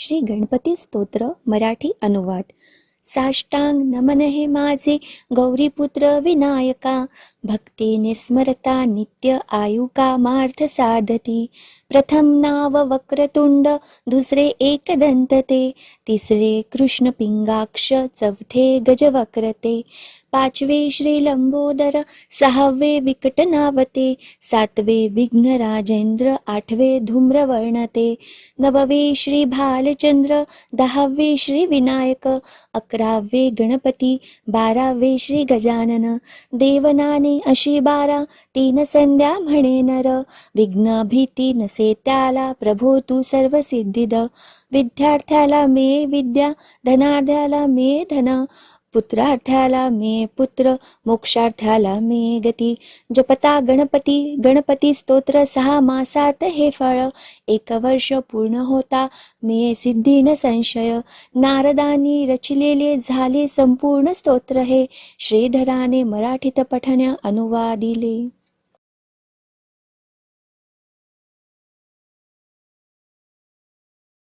श्री गणपती स्तोत्र मराठी अनुवाद. साष्टांग नमन हे माझे गौरीपुत्र विनायका. भक्तीने स्मरता नित्य आयुकामार्थ साधती. प्रथम नाव वक्रतुंड दुसरे एकदंतते तिसरे कृष्ण पिंगाक्ष चौथे गजवक्रते. पाचवे श्री लंबोदर सहावे विकट नावते सातवे विघ्न राजेंद्र आठवे धूम्रवर्णते. नववे श्री भालचंद्र दहावे श्री विनायक अकरावे गणपती बारावे श्री गजानन. देवनाने अशी बारा तीन संध्या म्हणे नर. विघ्न भीती नसे त्याला प्रभो तू सर्व सिद्धिद विद्यार्थ्याला मे विद्या धनार्ध्याला मे धन. पुत्रार्थ्याला मे पुत्र मोक्षार्थ्याला मे गती. जपता गणपती गणपती स्तोत्र सहा मासात हे फळ. एक वर्ष पूर्ण होता मे सिद्धी न संशय. नारदानी रचलेले झाले संपूर्ण स्तोत्र हे. श्रीधराने मराठीत पठण्या अनुवादिले.